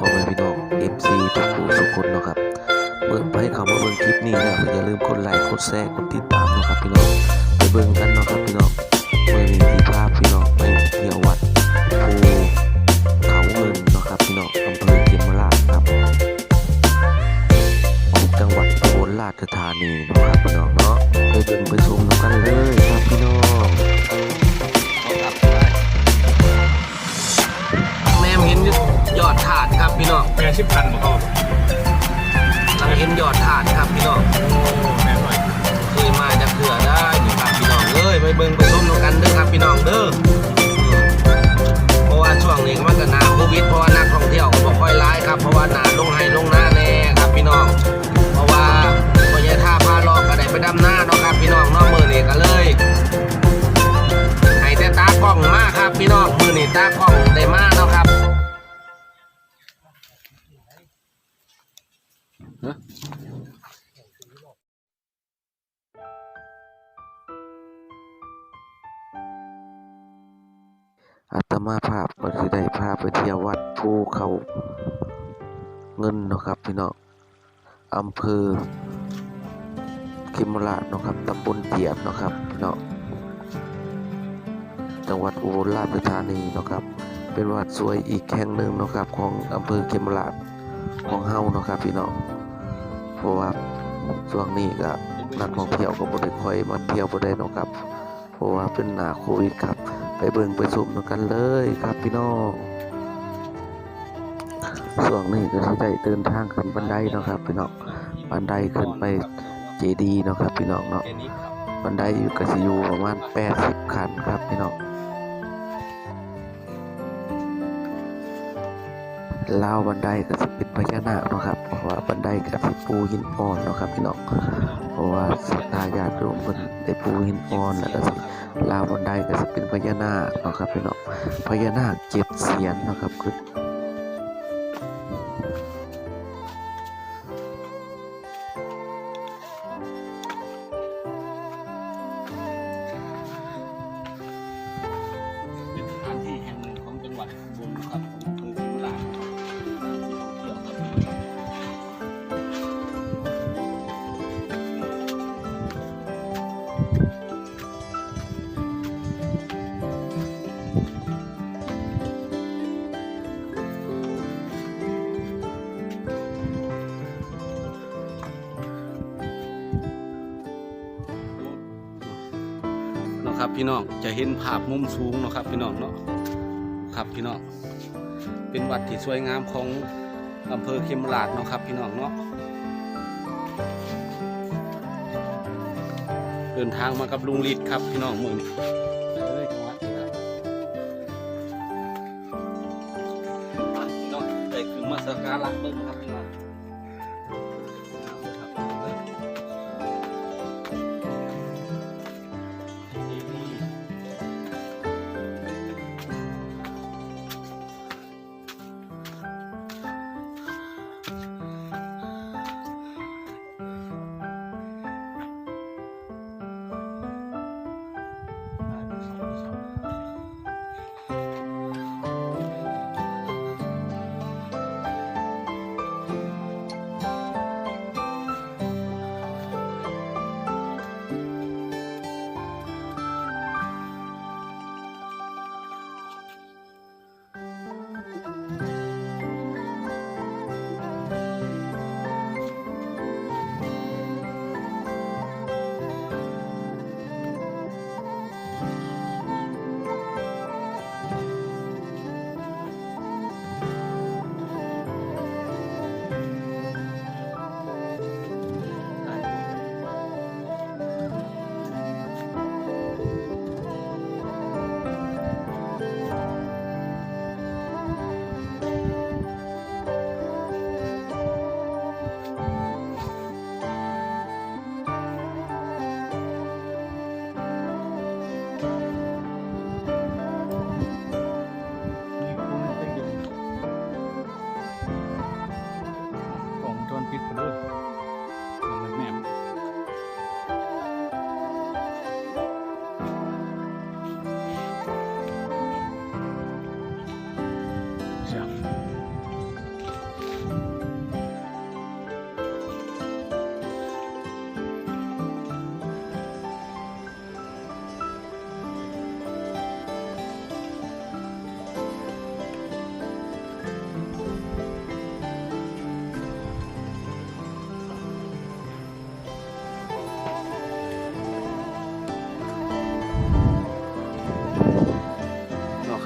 ดีครับพ่อแม่พี่น้อง MC ทุกผู้ทุกคนเนาะครับเมื่อไปเข้ามาเบิ่งคลิปนี้แล้วอย่าลืมกดไลค์กดแชร์กดติดตามเนาะครับพี่น้องไปเบิ่งกันเนาะครับพี่น้องเมื่อมีที่ภาพพี่น้องไปเที่ยววัดภูเขาเงินเนาะครับพี่น้องอำเภอเขมราชครับจังหวัดอุบลราชธานีเนาะครับพี่น้อง สิบพันบ่ครับหลังเห็นยอดถาดครับพี่น้องโอ้แม่นหน่อยเคย อาตมาภาพก็สิได้พาไปเที่ยววัดภูเขาเงินเนาะครับพี่น้องอำเภอคิมราชเนาะครับตำบลเจียบเนาะครับพี่น้องจังหวัดอุบลราชธานีเนาะครับ เป็นวัดสวยอีกแห่งหนึ่งเนาะครับ ของอำเภอคิมราชของเฮาเนาะครับพี่น้องเพราะว่าช่วงนี้ก็นักท่องเที่ยวก็บ่ได้ค่อยมาเที่ยวบ่ได้เนาะครับ เพราะว่าเป็นหน้าโควิดครับ ไปเบิ่งไปชมกันเลยครับพี่น้องช่วงนี้ก็สิได้เดินทางขึ้นบันไดเนาะครับ พี่น้องบันไดขึ้นไปเจดีย์เนาะครับ พี่น้องเนาะบันไดอยู่กสิอยู่ประมาณ 80 ขั้นครับพี่น้องลาวบันไดก็สิเป็นพญานาคเนาะครับ เพราะว่าบันไดก็สิปูหินอ่อนเนาะครับพี่น้อง เพราะว่าศรัทธาญาติโยมเพิ่นได้ปูหินอ่อนแล้วก็สิ ลาวบนไดก็จะเป็นพญานาคเนาะครับพี่น้องพญานาคเจ็ดเสียนเนาะครับคือ พี่น้องจะเห็นภาพมุมสูงเนาะครับ พี่น้องเนาะครับพี่น้องเป็นวัดที่สวยงามของอำเภอเขมราชเนาะครับพี่น้องเนาะเดินทางมากับลุงฤทธิ์ครับพี่น้องมือนี้เลยจังหวัดนี้ครับอะพี่น้องได้คือมาสักการะเบิ่งครับ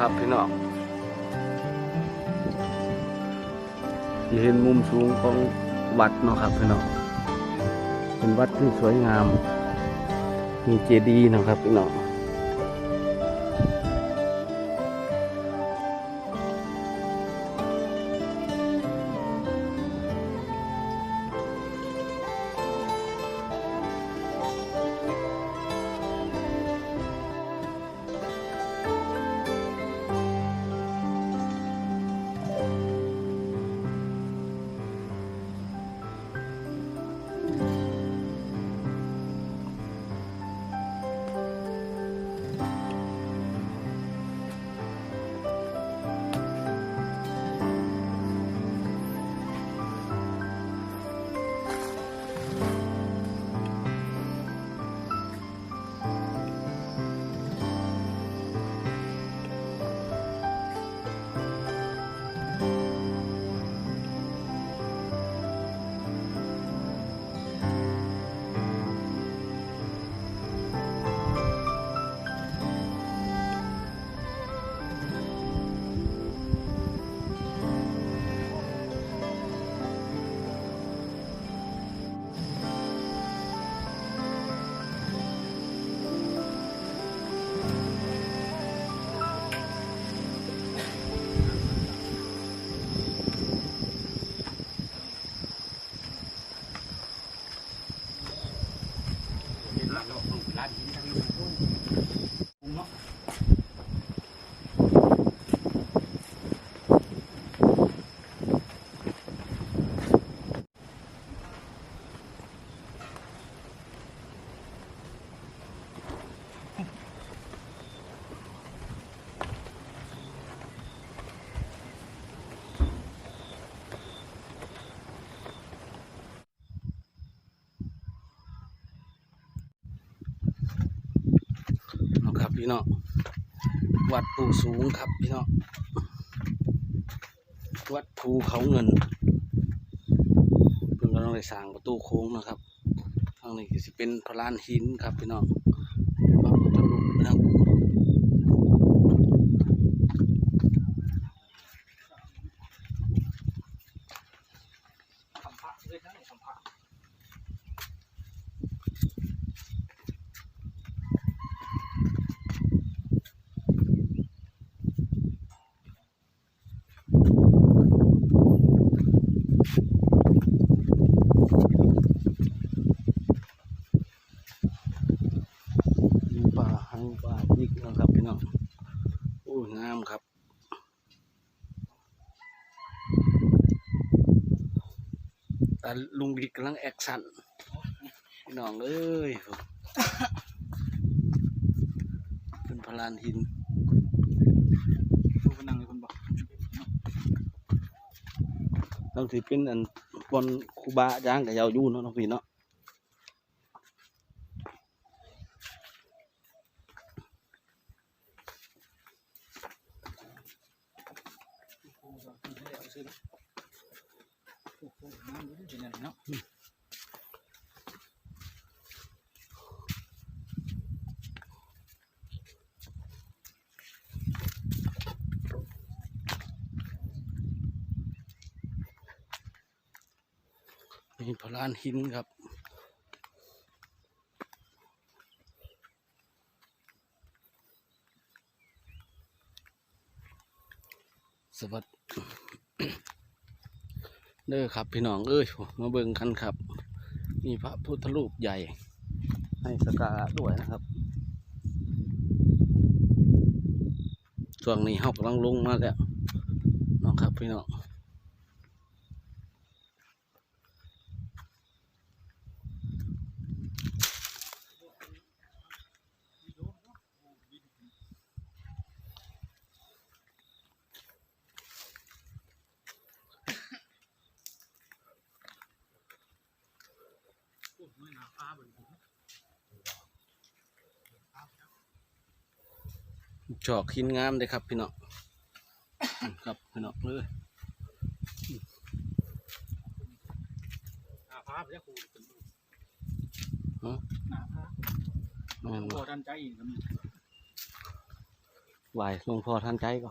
ครับพี่น้องที่เห็นมุมสูงของวัดเนาะครับพี่น้องเป็นวัดที่สวยงาม มีเจดีย์นะครับพี่น้อง เนาะครับพี่น้อง วัดปูสูงครับพี่น้องวัดภูเขาเงินเพิ่งกำลังได้สร้างประตูโค้งนะครับทางนี้ก็สิเป็นพระลานหินครับพี่น้องพระพุทธรูปนะครับมีป่าหังป่ายิกนะครับพี่น้องโอ้ยงามครับแต่ ลุงบิ๊กกำลังแอคชั่นพี่น้องเอ้ยเป็นพลานหินดูพนังเลยคนบอกต้องถือเป็นอันบนครูบาอาจารย์กับยาวอยู่เนาะน้องพี่เนาะ เป็นยังไงเนาะนี่พลานหินครับสวัสดี เด้อครับพี่น้องเอ้ยมาเบิ่งกันครับ มีพระพุทธรูปใหญ่ ให้สกการะด้วยนะครับช่วงนี้เฮากำลังลงมาแล้วน้องครับพี่น้อง จอกหินงามเลยครับพี่น้องครับพี่น้องเลยหน้าพาไปแล้วครูเป็นฮะหน้าพาแม่นโอ้บ่ดันใจอีกก็มีไหวหลวงพ่อท่านใจก่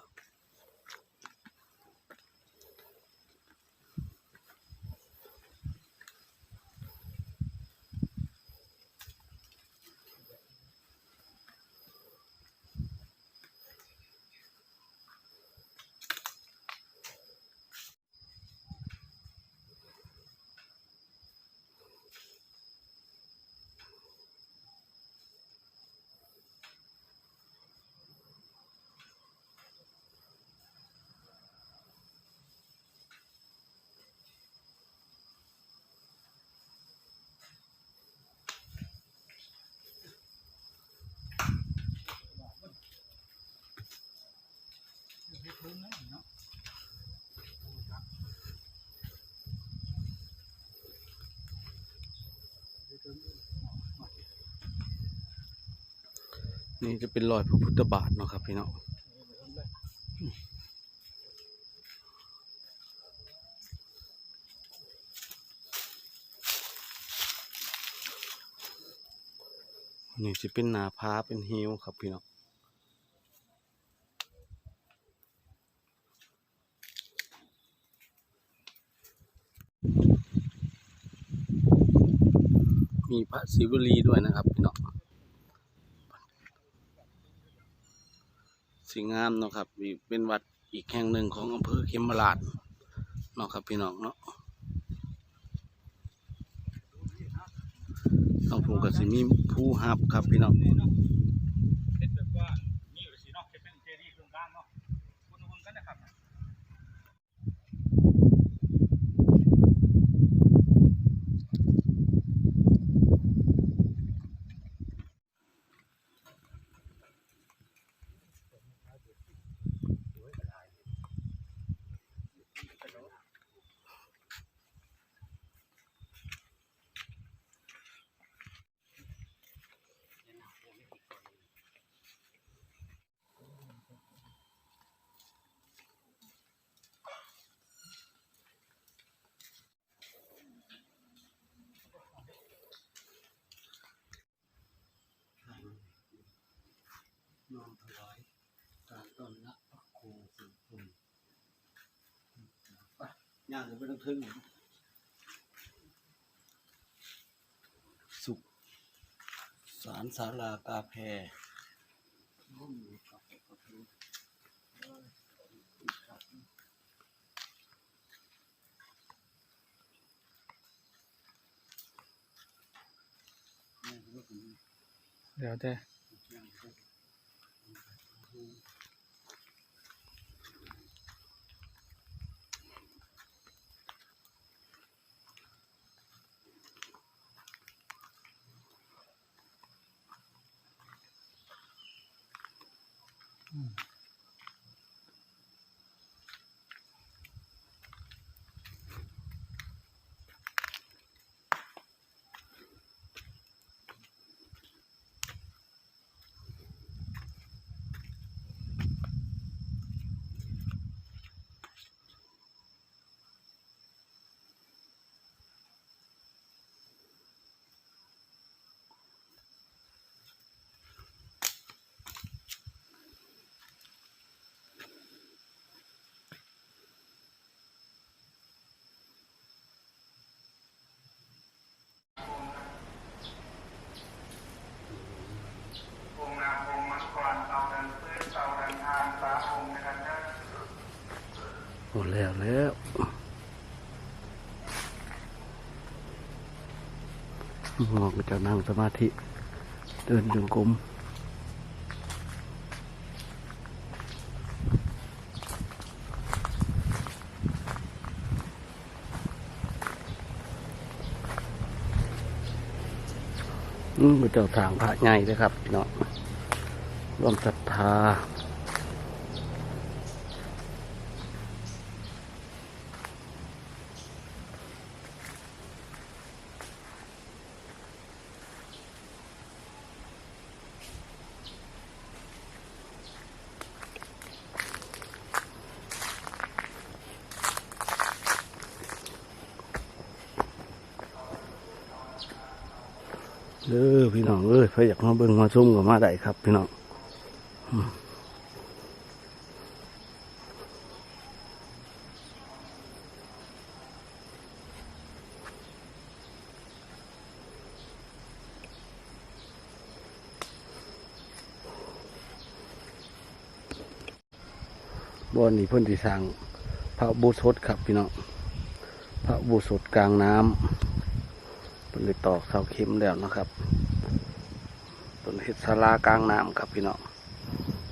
นี่จะเป็นรอยพระพุทธบาทเนาะครับพี่น้องนี่จะเป็นหนาพาเป็นฮิวครับพี่น้องมีพระศิวลีด้วยนะครับพี่น้อง สีงามเนาะครับเป็นวัดอีกแห่งหนึ่งของอำเภอเขมราชเนาะครับพี่น้องเนาะต้องผูกกับสิมีผู้หับครับพี่น้อง เฮ็ดแบบว่านี่อยู่สิเนาะเฮ็ดเป็นเจดีย์ตรงกลางเนาะคุณคุณกันนะครับ น้อมถวายการต้อนรับพระครูสุคุณไปย่างกันไปต้องถึงสุขสารสารากาแพเดี๋ยวแต่ ห มดแล้วแล้วงอกจะนั่งสมาธิ เดินจงกรมอืมเจ้าทางพระใหญ่เลยครับพี่น้องร่วมศรัทธา เอ้ยพระอยากมาเบิ่งมาซุ่มกับมาได้ครับ พี่น้องบอนนี่เพิ่นที่สร้างพระบูชดครับพี่น้องพระบูชดกลางน้ำเป็นเลยตอกเสาเข็มแล้วนะครับ เห็ดสาลากลางน้ำครับพี่น้อง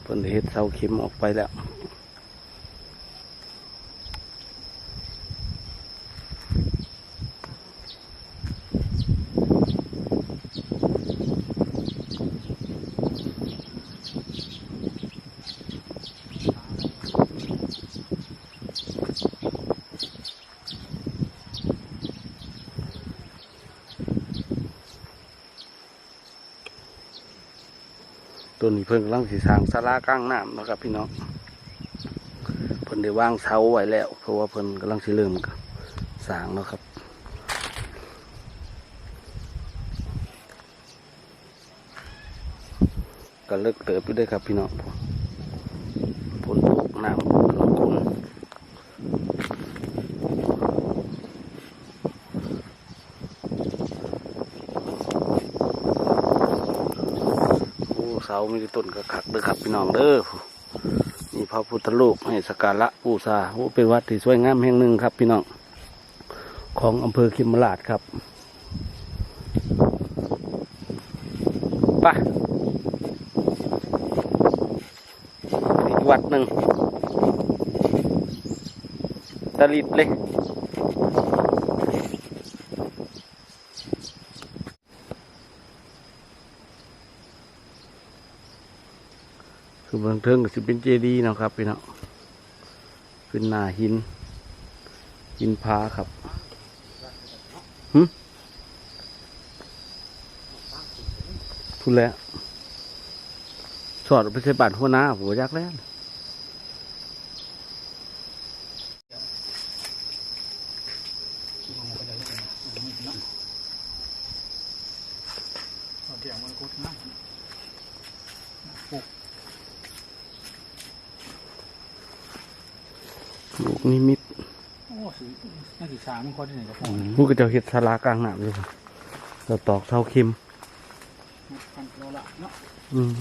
เพิ่นเห็ดเสาเข็มออกไปแล้ว ตัวนี้เพิ่งกำลังสิสร้างสาลากลางน้ำนะครับ พี่น้องเพิ่นได้วางเสาไว้แล้ว เพราะว่าเพิ่นกำลังสิเริ่มสร้างนะครับก็เลิกเติบไปด้วยครับพี่น้องฝนตกน้ำลงกุนโอ้ เสามีต่ต้นกระคักเด้อครับพี่น้องเด้อมีพระพุทธรูปให้สักการะบูชาโอ้เป็นวัดที่สวยงามแห่งหนึ่งครับ พี่น้องของอำเภอคิมราชครับไปอีกวัดหนึ่งตะลิดเลย บางเทิงก็จะเป็นเจดีย์เนาะครับพี่น้องเป็นหน้าหิน หินพาครับหึพูดแล้วสอดไปใส่บาทหัวหน้าผมอยากแล้วเอาเกี่ยวมันกดนะลูก นิมิตโอ้สีน่าสีสามมันคอยที่ไหนก็พอผู้ก็จะเห็ดสลากลางน้ำอยู่เราตอกเท่าเข็มกันเราละเนาะอืม